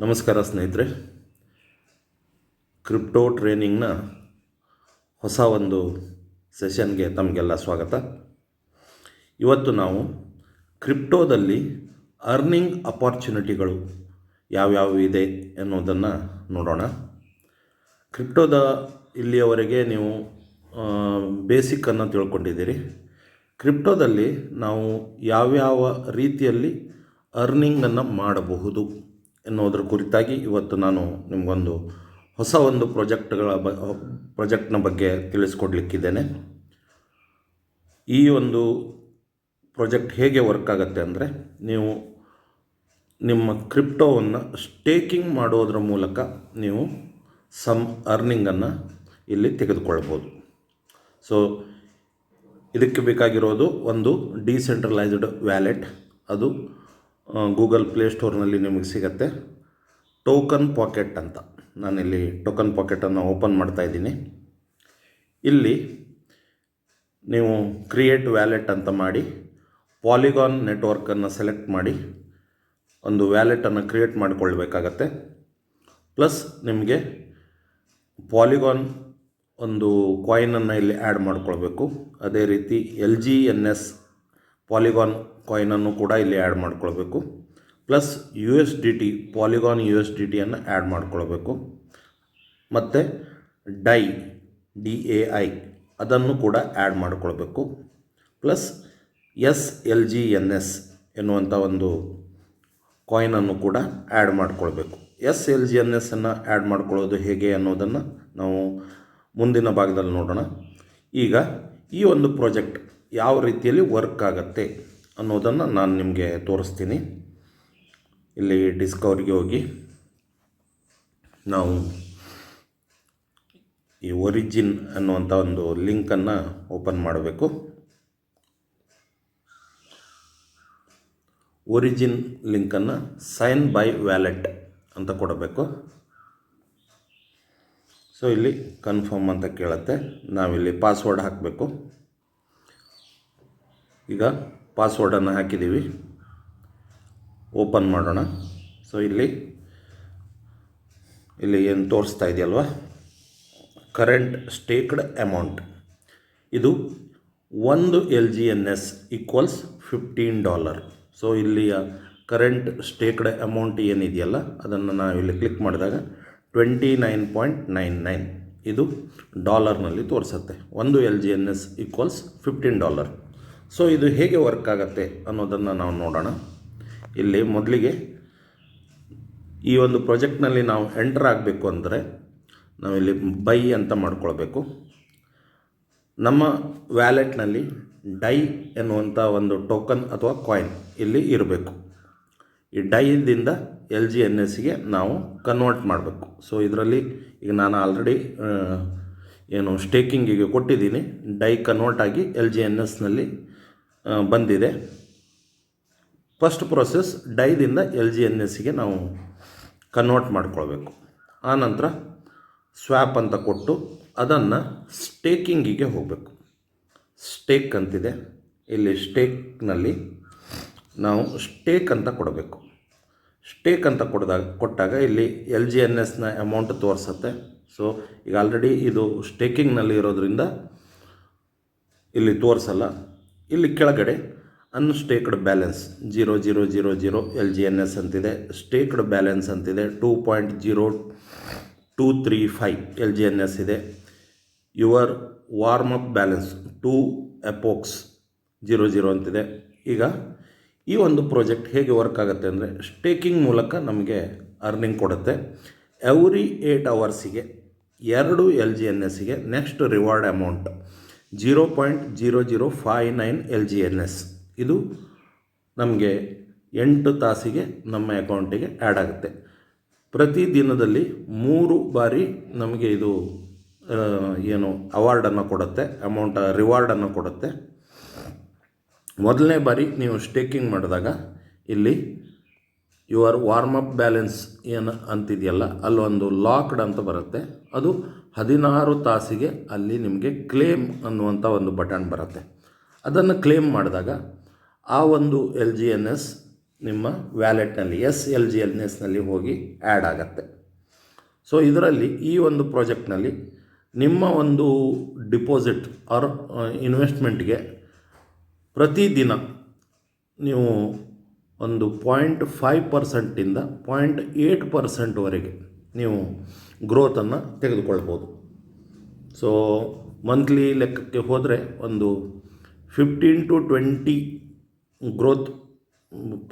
ನಮಸ್ಕಾರ ಸ್ನೇಹಿತರೆ. ಕ್ರಿಪ್ಟೋ ಟ್ರೇನಿಂಗ್ನ ಹೊಸ ಒಂದು ಸೆಷನ್ಗೆ ತಮಗೆಲ್ಲ ಸ್ವಾಗತ. ಇವತ್ತು ನಾವು ಕ್ರಿಪ್ಟೋದಲ್ಲಿ ಅರ್ನಿಂಗ್ ಅಪಾರ್ಚುನಿಟಿಗಳು ಯಾವ್ಯಾವ ಇದೆ ಎನ್ನುವುದನ್ನು ನೋಡೋಣ. ಕ್ರಿಪ್ಟೋದ ಇಲ್ಲಿಯವರೆಗೆ ನೀವು ಬೇಸಿಕ್ಕನ್ನು ತಿಳ್ಕೊಂಡಿದ್ದೀರಿ. ಕ್ರಿಪ್ಟೋದಲ್ಲಿ ನಾವು ಯಾವ್ಯಾವ ರೀತಿಯಲ್ಲಿ ಅರ್ನಿಂಗನ್ನು ಮಾಡಬಹುದು? ಎನ್ನುವುದರ ಕುರಿತಾಗಿ ಇವತ್ತು ನಾನು ನಿಮಗೊಂದು ಹೊಸ ಒಂದು ಪ್ರೊಜೆಕ್ಟ್ಗಳ ಬ ಪ್ರಾಜೆಕ್ಟ್ನ ಬಗ್ಗೆ ತಿಳಿಸ್ಕೊಡ್ಲಿಕ್ಕಿದ್ದೇನೆ. ಈ ಒಂದು ಪ್ರಾಜೆಕ್ಟ್ ಹೇಗೆ ವರ್ಕ್ ಆಗುತ್ತೆ ಅಂದರೆ, ನೀವು ನಿಮ್ಮ ಕ್ರಿಪ್ಟೋವನ್ನು ಸ್ಟೇಕಿಂಗ್ ಮಾಡೋದ್ರ ಮೂಲಕ ನೀವು ಸಮ್ ಅರ್ನಿಂಗನ್ನು ಇಲ್ಲಿ ತೆಗೆದುಕೊಳ್ಬೋದು. ಸೊ, ಇದಕ್ಕೆ ಬೇಕಾಗಿರೋದು ಒಂದು ಡಿಸೆಂಟ್ರಲೈಸ್ಡ್ ವ್ಯಾಲೆಟ್. ಅದು ಗೂಗಲ್ ಪ್ಲೇಸ್ಟೋರ್ನಲ್ಲಿ ನಿಮಗೆ ಸಿಗತ್ತೆ. ಟೋಕನ್ ಪಾಕೆಟ್ ಅಂತ. ನಾನಿಲ್ಲಿ ಟೋಕನ್ ಪಾಕೆಟನ್ನು ಓಪನ್ ಮಾಡ್ತಾ ಇದ್ದೀನಿ. ಇಲ್ಲಿ ನೀವು ಕ್ರಿಯೇಟ್ ವ್ಯಾಲೆಟ್ ಅಂತ ಮಾಡಿ ಪಾಲಿಗಾನ್ ನೆಟ್ವರ್ಕನ್ನು ಸೆಲೆಕ್ಟ್ ಮಾಡಿ, ಒಂದು ವ್ಯಾಲೆಟನ್ನು ಕ್ರಿಯೇಟ್ ಮಾಡಿಕೊಳ್ಬೇಕಾಗತ್ತೆ. ಪ್ಲಸ್ ನಿಮಗೆ ಪಾಲಿಗಾನ್ ಒಂದು ಕಾಯಿನನ್ನು ಇಲ್ಲಿ ಆ್ಯಡ್ ಮಾಡ್ಕೊಳ್ಬೇಕು. ಅದೇ ರೀತಿ L G N S Polygon ಕಾಯಿನನ್ನು ಕೂಡ ಇಲ್ಲಿ ಆ್ಯಡ್ ಮಾಡ್ಕೊಳ್ಬೇಕು. Plus U S D T Polygon U S D ಟಿಯನ್ನು add ಮಾಡ್ಕೊಳ್ಬೇಕು. ಮತ್ತು ಡೈ ಡಿ ಎ ಐ ಅದನ್ನು ಕೂಡ ಆ್ಯಡ್ ಮಾಡ್ಕೊಳ್ಬೇಕು. Plus S L G N S ಎನ್ನುವಂಥ ಒಂದು ಕಾಯಿನನ್ನು ಕೂಡ ಆ್ಯಡ್ ಮಾಡ್ಕೊಳ್ಬೇಕು. ಎಸ್ ಎಲ್ ಜಿ ಎನ್ ಎಸ್ಸನ್ನು ಆ್ಯಡ್ ಮಾಡ್ಕೊಳ್ಳೋದು ಹೇಗೆ ಅನ್ನೋದನ್ನು ನಾವು ಮುಂದಿನ ಭಾಗದಲ್ಲಿ ನೋಡೋಣ. ಈಗ ಈ ಒಂದು ಪ್ರಾಜೆಕ್ಟ್ ಯಾವ ರೀತಿಯಲ್ಲಿ ವರ್ಕ್ ಆಗುತ್ತೆ ಅನ್ನೋದನ್ನು ನಾನು ನಿಮಗೆ ತೋರಿಸ್ತೀನಿ. ಇಲ್ಲಿ ಡಿಸ್ಕವರಿಗೆ ಹೋಗಿ ನಾವು ಈ ಒರಿಜಿನ್ ಅನ್ನುವಂಥ ಒಂದು ಲಿಂಕನ್ನು ಓಪನ್ ಮಾಡಬೇಕು. ಒರಿಜಿನ್ ಲಿಂಕನ್ನು ಸೈನ್ ಬೈ ವ್ಯಾಲೆಟ್ ಅಂತ ಕೊಡಬೇಕು. ಸೊ, ಇಲ್ಲಿ ಕನ್ಫರ್ಮ್ ಅಂತ ಕೇಳುತ್ತೆ. ನಾವಿಲ್ಲಿ ಪಾಸ್ವರ್ಡ್ ಹಾಕಬೇಕು. ಈಗ ಪಾಸ್ವರ್ಡನ್ನು ಹಾಕಿದ್ದೀವಿ. ಓಪನ್ ಮಾಡೋಣ. ಸೊ ಇಲ್ಲಿ ಇಲ್ಲಿ ಏನು ತೋರಿಸ್ತಾ ಇದೆಯಲ್ವ? ಕರೆಂಟ್ ಸ್ಟೇಕ್ಡ್ ಅಮೌಂಟ್ ಇದು ಒಂದು L G N S equals fifteen dollar so ಇಲ್ಲಿಯ ಕರೆಂಟ್ ಸ್ಟೇಕ್ಡ್ ಅಮೌಂಟ್ ಏನಿದೆಯಲ್ಲ, ಅದನ್ನು ನಾವು ಇಲ್ಲಿ ಕ್ಲಿಕ್ ಮಾಡಿದಾಗ twenty nine point nine nine ಇದು ಡಾಲರ್ನಲ್ಲಿ ತೋರಿಸುತ್ತೆ. ಒಂದು L G N S equals fifteen dollar so ಇದು ಹೇಗೆ ವರ್ಕ್ ಆಗುತ್ತೆ ಅನ್ನೋದನ್ನು ನಾವು ನೋಡೋಣ. ಇಲ್ಲಿ ಮೊದಲಿಗೆ ಈ ಒಂದು ಪ್ರಾಜೆಕ್ಟ್ನಲ್ಲಿ ನಾವು ಎಂಟರ್ ಆಗಬೇಕು ಅಂದರೆ ನಾವಿಲ್ಲಿ ಬೈ ಅಂತ ಮಾಡ್ಕೊಳ್ಬೇಕು. ನಮ್ಮ ವ್ಯಾಲೆಟ್ನಲ್ಲಿ ಡೈ ಎನ್ನುವಂಥ ಒಂದು ಟೋಕನ್ ಅಥವಾ ಕಾಯಿನ್ ಇಲ್ಲಿ ಇರಬೇಕು. ಈ ಡೈದಿಂದ ಎಲ್ ಜಿ ಎನ್ ಎಸ್ಗೆ ನಾವು ಕನ್ವರ್ಟ್ ಮಾಡಬೇಕು. ಸೊ ಇದರಲ್ಲಿ ಈಗ ನಾನು ಆಲ್ರೆಡಿ ಏನು ಸ್ಟೇಕಿಂಗಿಗೆ ಕೊಟ್ಟಿದ್ದೀನಿ. ಡೈ ಕನ್ವರ್ಟ್ ಆಗಿ ಎಲ್ ಜಿ ಎನ್ ಎಸ್ನಲ್ಲಿ ಬಂದಿದೆ. ಫಸ್ಟ್ ಪ್ರೊಸೆಸ್ ಡೈದಿಂದ ಎಲ್ ಜಿ ಎನ್ ಎಸ್ಗೆ ನಾವು ಕನ್ವರ್ಟ್ ಮಾಡ್ಕೊಳ್ಬೇಕು. ಆನಂತರ ಸ್ವ್ಯಾಪ್ ಅಂತ ಕೊಟ್ಟು ಅದನ್ನು ಸ್ಟೇಕಿಂಗಿಗೆ ಹೋಗಬೇಕು. ಸ್ಟೇಕ್ ಅಂತಿದೆ. ಇಲ್ಲಿ ಸ್ಟೇಕ್ನಲ್ಲಿ ನಾವು ಸ್ಟೇಕ್ ಅಂತ ಕೊಡಬೇಕು. ಸ್ಟೇಕ್ ಅಂತ ಕೊಡಿದಾಗ, ಕೊಟ್ಟಾಗ ಇಲ್ಲಿ ಎಲ್ ಜಿ ಎನ್ ಎಸ್ನ ಅಮೌಂಟ್ ತೋರಿಸುತ್ತೆ. ಸೊ ಈಗ ಆಲ್ರೆಡಿ ಇದು ಸ್ಟೇಕಿಂಗ್ನಲ್ಲಿ ಇರೋದ್ರಿಂದ ಇಲ್ಲಿ ತೋರಿಸಲ್ಲ. ಇಲ್ಲಿ ಕೆಳಗಡೆ unstaked balance zero zero zero zero L G N S ಅಂತಿದೆ. ಸ್ಟೇಕ್ಡ್ ಬ್ಯಾಲೆನ್ಸ್ ಅಂತಿದೆ. Two point zero two three five L G N S ಇದೆ. Your warm up balance two epochs zero zero ಅಂತಿದೆ. ಈಗ ಈ ಒಂದು ಪ್ರಾಜೆಕ್ಟ್ ಹೇಗೆ work ಆಗುತ್ತೆ ಅಂದರೆ ಸ್ಟೇಕಿಂಗ್ ಮೂಲಕ ನಮಗೆ ಅರ್ನಿಂಗ್ ಕೊಡುತ್ತೆ. ಎವ್ರಿ ಏಯ್ಟ್ ಅವರ್ಸಿಗೆ ಎರಡು L G N ಎಸ್ಸಿಗೆ next reward amount zero point zero zero five nine L G N S. ಇದು ನಮಗೆ ಎಂಟು ತಾಸಿಗೆ ನಮ್ಮ ಅಕೌಂಟಿಗೆ ಆ್ಯಡ್ ಆಗುತ್ತೆ. ಪ್ರತಿ ದಿನದಲ್ಲಿ ಮೂರು ಬಾರಿ ನಮಗೆ ಇದು ಏನು ಅವಾರ್ಡನ್ನು ಕೊಡುತ್ತೆ, ಅಮೌಂಟ್, ರಿವಾರ್ಡನ್ನು ಕೊಡುತ್ತೆ. ಮೊದಲನೇ ಬಾರಿ ನೀವು ಸ್ಟೇಕಿಂಗ್ ಮಾಡಿದಾಗ ಇಲ್ಲಿ ಯುವರ್ ವಾರ್ಮ್ ಅಪ್ ಬ್ಯಾಲೆನ್ಸ್ ಏನು ಅಂತಿದೆಯಲ್ಲ, ಅಲ್ಲೊಂದು ಲಾಕ್ಡ್ ಅಂತ ಬರುತ್ತೆ. ಅದು ಹದಿನಾರು ತಾಸಿಗೆ ಅಲ್ಲಿ ನಿಮಗೆ ಕ್ಲೇಮ್ ಅನ್ನುವಂಥ ಒಂದು ಬಟನ್ ಬರುತ್ತೆ. ಅದನ್ನು ಕ್ಲೇಮ್ ಮಾಡಿದಾಗ ಆ ಒಂದು ಎಲ್ ಜಿ ಎನ್ ಎಸ್ ನಿಮ್ಮ ವ್ಯಾಲೆಟ್ನಲ್ಲಿ, ಎಸ್ ಎಲ್ ಜಿ ಎನ್ ಎಸ್ನಲ್ಲಿ ಹೋಗಿ ಆ್ಯಡ್ ಆಗತ್ತೆ. ಸೊ ಇದರಲ್ಲಿ ಈ ಒಂದು ಪ್ರಾಜೆಕ್ಟ್ನಲ್ಲಿ ನಿಮ್ಮ ಒಂದು ಡಿಪಾಸಿಟ್ ಆರ್ ಇನ್ವೆಸ್ಟ್ಮೆಂಟ್ಗೆ ಪ್ರತಿದಿನ ನೀವು ಒಂದು ಪಾಯಿಂಟ್ ಫೈವ್ ಪರ್ಸೆಂಟಿಂದ ಪಾಯಿಂಟ್ ಏಟ್ ಪರ್ಸೆಂಟ್ವರೆಗೆ ನೀವು ಗ್ರೋತನ್ನು ತೆಗೆದುಕೊಳ್ಬೋದು. ಸೊ ಮಂತ್ಲಿ ಲೆಕ್ಕಕ್ಕೆ ಹೋದರೆ ಒಂದು ಫಿಫ್ಟೀನ್ ಟು ಟ್ವೆಂಟಿ ಗ್ರೋತ್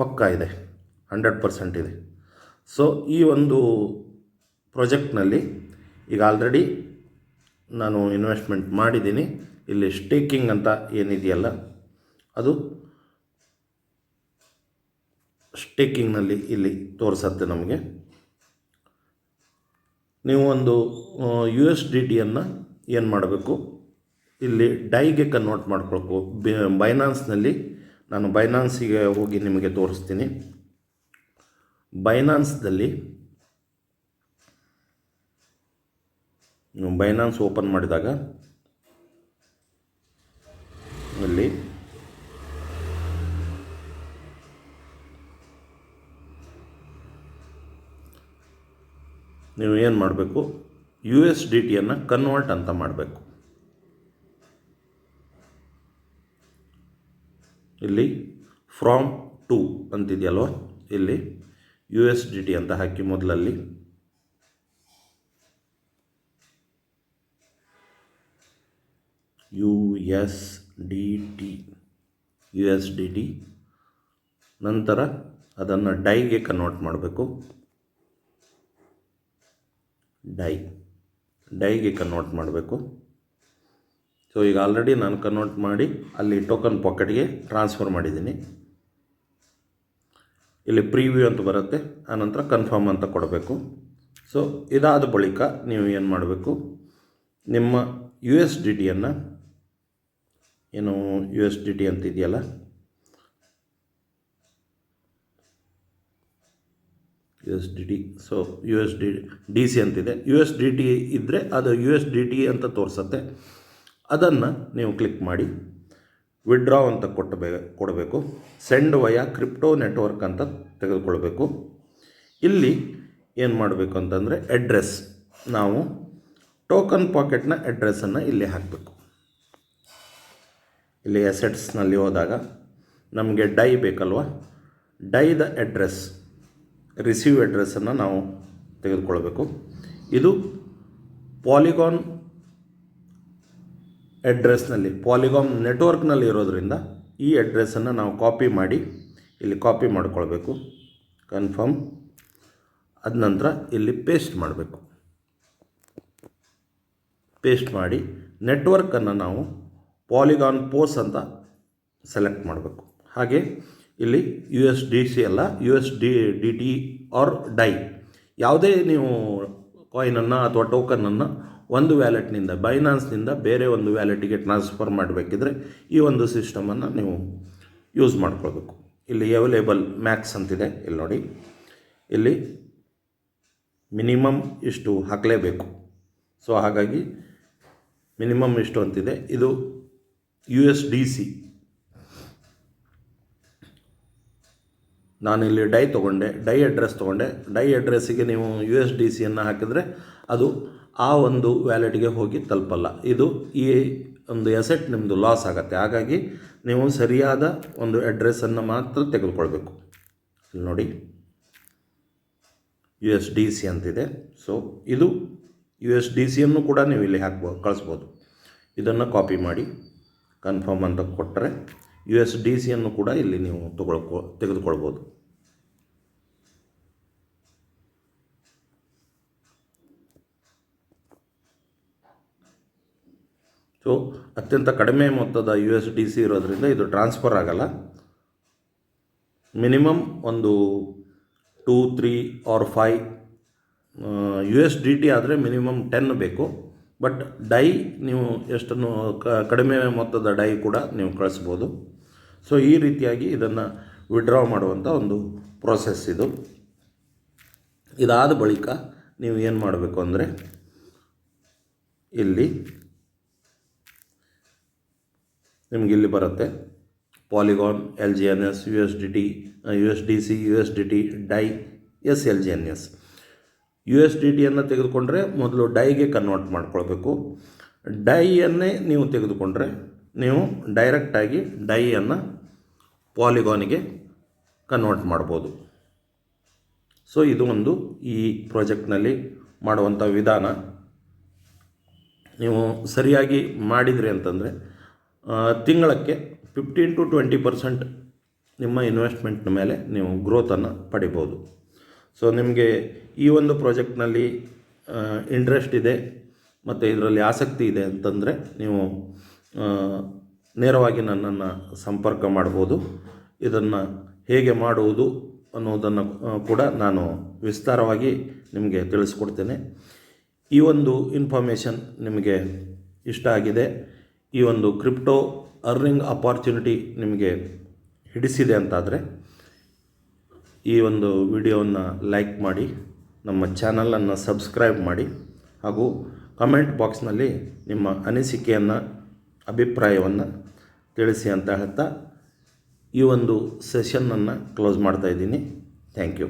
ಪಕ್ಕ ಇದೆ ಹಂಡ್ರೆಡ್ ಪರ್ಸೆಂಟ್ ಇದೆ. ಸೊ ಈ ಒಂದು ಪ್ರಾಜೆಕ್ಟ್ನಲ್ಲಿ ಈಗ ಆಲ್ರೆಡಿ ನಾನು ಇನ್ವೆಸ್ಟ್ಮೆಂಟ್ ಮಾಡಿದ್ದೀನಿ. ಇಲ್ಲಿ ಸ್ಟೇಕಿಂಗ್ ಅಂತ ಏನಿದೆಯಲ್ಲ, ಅದು ಸ್ಟೇಕಿಂಗ್ನಲ್ಲಿ ಇಲ್ಲಿ ತೋರಿಸತ್ತೆ ನಮಗೆ. ನೀವು ಒಂದು ಯು ಎಸ್ ಡಿ ಟಿಯನ್ನು ಏನು ಮಾಡಬೇಕು? ಇಲ್ಲಿ ಡೈಗೆ ಕನ್ವರ್ಟ್ ಮಾಡ್ಕೊಳ್ಬೇಕು ಬೈನಾನ್ಸ್ನಲ್ಲಿ ನಾನು ಬೈನಾನ್ಸಿಗೆ ಹೋಗಿ ನಿಮಗೆ ತೋರಿಸ್ತೀನಿ. ಬೈನಾನ್ಸ್ದಲ್ಲಿ ಬೈನಾನ್ಸ್ ಓಪನ್ ಮಾಡಿದಾಗ, ಇಲ್ಲಿ ನೀವು ಏನು ಮಾಡಬೇಕು? ಯು ಎಸ್ ಡಿ ಟಿಯನ್ನು ಕನ್ವರ್ಟ್ ಅಂತ ಮಾಡಬೇಕು. ಇಲ್ಲಿ ಫ್ರಾಮ್ ಟು ಅಂತಿದೆಯಲ್ವ? ಇಲ್ಲಿ ಯು ಎಸ್ ಡಿ ಟಿ ಅಂತ ಹಾಕಿ ಮೊದಲಲ್ಲಿ. U S D T U S D T ನಂತರ ಅದನ್ನು ಡೈಗೆ ಕನ್ವರ್ಟ್ ಮಾಡಬೇಕು. ಡೈ, ಡೈಗೆ ಕನ್ವರ್ಟ್ ಮಾಡಬೇಕು. ಸೊ ಈಗ ಆಲ್ರೆಡಿ ನಾನು ಕನ್ವರ್ಟ್ ಮಾಡಿ ಅಲ್ಲಿ ಟೋಕನ್ ಪಾಕೆಟ್ಗೆ ಟ್ರಾನ್ಸ್ಫರ್ ಮಾಡಿದ್ದೀನಿ. ಇಲ್ಲಿ ಪ್ರಿವ್ಯೂ ಅಂತ ಬರುತ್ತೆ, ಆನಂತರ ಕನ್ಫರ್ಮ್ ಅಂತ ಕೊಡಬೇಕು. ಸೊ ಇದಾದ ಬಳಿಕ ನೀವು ಏನು ಮಾಡಬೇಕು? ನಿಮ್ಮ ಯು ಎಸ್ ಡಿ ಟಿಯನ್ನು ಏನು ಯು ಎಸ್ ಡಿ ಟಿ ಅಂತ U S D T so U S D D C ಅಂತಿದೆ. ಯು ಎಸ್ ಡಿ ಟಿ ಇದ್ದರೆ ಅದು ಯು ಎಸ್ ಡಿ ಟಿ ಅಂತ ತೋರಿಸುತ್ತೆ. ಅದನ್ನು ನೀವು ಕ್ಲಿಕ್ ಮಾಡಿ. ವಿಡ್ರಾ ಅಂತ ಕೊಟ್ಟಬೇ, ಕೊಡಬೇಕು. ಸೆಂಡ್ ವಯ ಕ್ರಿಪ್ಟೋ ನೆಟ್ವರ್ಕ್ ಅಂತ ತೆಗೆದುಕೊಳ್ಬೇಕು. ಇಲ್ಲಿ ಏನು ಮಾಡಬೇಕು ಅಂತಂದರೆ ಅಡ್ರೆಸ್ ನಾವು ಟೋಕನ್ ಪಾಕೆಟ್ನ ಅಡ್ರೆಸ್ಸನ್ನು ಇಲ್ಲಿ ಹಾಕಬೇಕು. ಇಲ್ಲಿ ಎಸೆಟ್ಸ್ನಲ್ಲಿ ಹೋದಾಗ ನಮಗೆ ಡೈ ಬೇಕಲ್ವ? ಡೈದ ಅಡ್ರೆಸ್ ರಿಸೀವ್ ಅಡ್ರೆಸ್ಸನ್ನು ನಾವು ತೆಗೆದುಕೊಳ್ಬೇಕು. ಇದು ಪಾಲಿಗಾನ್ ಅಡ್ರೆಸ್ನಲ್ಲಿ ಪಾಲಿಗಾನ್ ನೆಟ್ವರ್ಕ್ನಲ್ಲಿ ಇರೋದರಿಂದ ಈ ಅಡ್ರೆಸ್ಸನ್ನು ನಾವು ಕಾಪಿ ಮಾಡಿ ಇಲ್ಲಿ ಕಾಪಿ ಮಾಡಿಕೊಳ್ಬೇಕು. ಕನ್ಫರ್ಮ್ ಅದ ನಂತರ ಇಲ್ಲಿ ಪೇಸ್ಟ್ ಮಾಡಬೇಕು. ಪೇಸ್ಟ್ ಮಾಡಿ ನೆಟ್ವರ್ಕನ್ನು ನಾವು ಪಾಲಿಗಾನ್ ಪೋಸ್ ಅಂತ ಸೆಲೆಕ್ಟ್ ಮಾಡಬೇಕು. ಹಾಗೆ ಇಲ್ಲಿ ಯು ಎಸ್ ಡಿ ಸಿ ಅಲ್ಲ U S D D T or DAI ಯಾವುದೇ ನೀವು ಕಾಯಿನನ್ನು ಅಥವಾ ಟೋಕನನ್ನು ಒಂದು ವ್ಯಾಲೆಟ್ನಿಂದ ಬೈನಾನ್ಸ್ನಿಂದ ಬೇರೆ ಒಂದು ವ್ಯಾಲೆಟಿಗೆ ಟ್ರಾನ್ಸ್ಫರ್ ಮಾಡಬೇಕಿದ್ರೆ ಈ ಒಂದು ಸಿಸ್ಟಮನ್ನು ನೀವು ಯೂಸ್ ಮಾಡ್ಕೊಳ್ಬೇಕು. ಇಲ್ಲಿ ಅವೈಲೇಬಲ್ ಮ್ಯಾಕ್ಸ್ ಅಂತಿದೆ, ಇಲ್ಲಿ ನೋಡಿ. ಇಲ್ಲಿ ಮಿನಿಮಮ್ ಇಷ್ಟು ಹಾಕಲೇಬೇಕು. ಸೊ ಹಾಗಾಗಿ ಮಿನಿಮಮ್ ಇಷ್ಟು ಅಂತಿದೆ. ಇದು ಯು ಎಸ್ ಡಿ ಸಿ ನಾನಿಲ್ಲಿ ಡೈ ತೊಗೊಂಡೆ, ಡೈ ಅಡ್ರೆಸ್ ತೊಗೊಂಡೆ. ಡೈ ಅಡ್ರೆಸ್ಸಿಗೆ ನೀವು ಯು ಎಸ್ ಡಿ ಸಿಯನ್ನು ಹಾಕಿದರೆ ಅದು ಆ ಒಂದು ವ್ಯಾಲೆಟ್ಗೆ ಹೋಗಿ ತಲುಪಲ್ಲ. ಇದು ಈ ಒಂದು ಎಸೆಟ್ ನಿಮ್ಮದು ಲಾಸ್ ಆಗುತ್ತೆ. ಹಾಗಾಗಿ ನೀವು ಸರಿಯಾದ ಒಂದು ಅಡ್ರೆಸ್ಸನ್ನು ಮಾತ್ರ ತೆಗೆದುಕೊಳ್ಬೇಕು. ಇಲ್ಲಿ ನೋಡಿ. ಯು ಎಸ್ ಡಿ ಸಿ ಅಂತಿದೆ. ಸೊ ಇದು ಯು ಎಸ್ ಡಿ ಸಿಯನ್ನು ಕೂಡ ನೀವು ಇಲ್ಲಿ ಹಾಕ್ಬೋದು ಕಳಿಸ್ಬೋದು. ಇದನ್ನು ಕಾಪಿ ಮಾಡಿ ಕನ್ಫರ್ಮ್ ಅಂತ ಕೊಟ್ಟರೆ ಯು ಎಸ್ ಡಿ ಸಿಯನ್ನು ಕೂಡ ಇಲ್ಲಿ ನೀವು ತಗೊಳ್ಕೊ, ತೆಗೆದುಕೊಳ್ಬೋದು. ಸೊ ಅತ್ಯಂತ ಕಡಿಮೆ ಮೊತ್ತದ ಯು ಎಸ್ ಡಿ ಸಿ ಇರೋದ್ರಿಂದ ಇದು ಟ್ರಾನ್ಸ್ಫರ್ ಆಗಲ್ಲ. ಮಿನಿಮಮ್ ಒಂದು two three or five U S D T ಆದರೆ ಮಿನಿಮಮ್ ಟೆನ್ ಬೇಕು. ಬಟ್ ಡೈ ನೀವು ಎಷ್ಟನ್ನು ಕಡಿಮೆ ಮೊತ್ತದ ಡೈ ಕೂಡ ನೀವು ಕಳಿಸ್ಬೋದು. ಸೊ ಈ ರೀತಿಯಾಗಿ ಇದನ್ನು ವಿಡ್ರಾ ಮಾಡುವಂಥ ಒಂದು ಪ್ರೋಸೆಸ್ ಇದು. ಇದಾದ ಬಳಿಕ ನೀವು ಏನು ಮಾಡಬೇಕು ಅಂದರೆ ಇಲ್ಲಿ ನಿಮ್ಗೆ ಇಲ್ಲಿ ಬರುತ್ತೆ Polygon L G N S U S D T U S D C U S D T DAI S L G N S U S D ಟಿಯನ್ನು ತೆಗೆದುಕೊಂಡ್ರೆ ಮೊದಲು ಡೈಗೆ ಕನ್ವರ್ಟ್ ಮಾಡ್ಕೊಳ್ಬೇಕು. ಡೈಯನ್ನೇ ನೀವು ತೆಗೆದುಕೊಂಡ್ರೆ ನೀವು ಡೈರೆಕ್ಟಾಗಿ ಡೈಯನ್ನು ಪಾಲಿಗಾನಿಗೆ ಕನ್ವರ್ಟ್ ಮಾಡ್ಬೋದು. ಸೊ, ಇದು ಒಂದು ಈ ಪ್ರಾಜೆಕ್ಟ್ನಲ್ಲಿ ಮಾಡುವಂಥ ವಿಧಾನ. ನೀವು ಸರಿಯಾಗಿ ಮಾಡಿದ್ರಿ ಅಂತಂದರೆ ತಿಂಗಳಕ್ಕೆ ಫಿಫ್ಟೀನ್ ಟು ಟ್ವೆಂಟಿ ಪರ್ಸೆಂಟ್ ನಿಮ್ಮ ಇನ್ವೆಸ್ಟ್ಮೆಂಟ್ನ ಮೇಲೆ ನೀವು ಗ್ರೋತನ್ನು ಪಡಿಬೋದು. ಸೊ, ನಿಮಗೆ ಈ ಒಂದು ಪ್ರಾಜೆಕ್ಟ್ನಲ್ಲಿ ಇಂಟ್ರೆಸ್ಟ್ ಇದೆ, ಮತ್ತು ಇದರಲ್ಲಿ ಆಸಕ್ತಿ ಇದೆ ಅಂತಂದರೆ, ನೀವು ನೇರವಾಗಿ ನನ್ನನ್ನು ಸಂಪರ್ಕ ಮಾಡ್ಬೋದು. ಇದನ್ನು ಹೇಗೆ ಮಾಡುವುದು ಅನ್ನೋದನ್ನು ಕೂಡ ನಾನು ವಿಸ್ತಾರವಾಗಿ ನಿಮಗೆ ತಿಳಿಸ್ಕೊಡ್ತೇನೆ. ಈ ಒಂದು ಇನ್ಫಾರ್ಮೇಷನ್ ನಿಮಗೆ ಇಷ್ಟ ಆಗಿದೆ. ಈ ಒಂದು ಕ್ರಿಪ್ಟೋ ಅರ್ನಿಂಗ್ ಅಪಾರ್ಚುನಿಟಿ ನಿಮಗೆ ಹಿಡಿಸಿದೆ ಅಂತಾದರೆ, ಈ ಒಂದು ವಿಡಿಯೋವನ್ನು ಲೈಕ್ ಮಾಡಿ, ನಮ್ಮ ಚಾನಲನ್ನು ಸಬ್ಸ್ಕ್ರೈಬ್ ಮಾಡಿ, ಹಾಗೂ ಕಮೆಂಟ್ ಬಾಕ್ಸ್ನಲ್ಲಿ ನಿಮ್ಮ ಅನಿಸಿಕೆಯನ್ನು ಅಭಿಪ್ರಾಯವನ್ನು ತಿಳಿಸಿ ಅಂತ ಹೇಳ್ತಾ ಈ ಒಂದು ಸೆಷನ್ನನ್ನು ಕ್ಲೋಸ್ ಮಾಡ್ತಾ ಇದ್ದೀನಿ. Thank you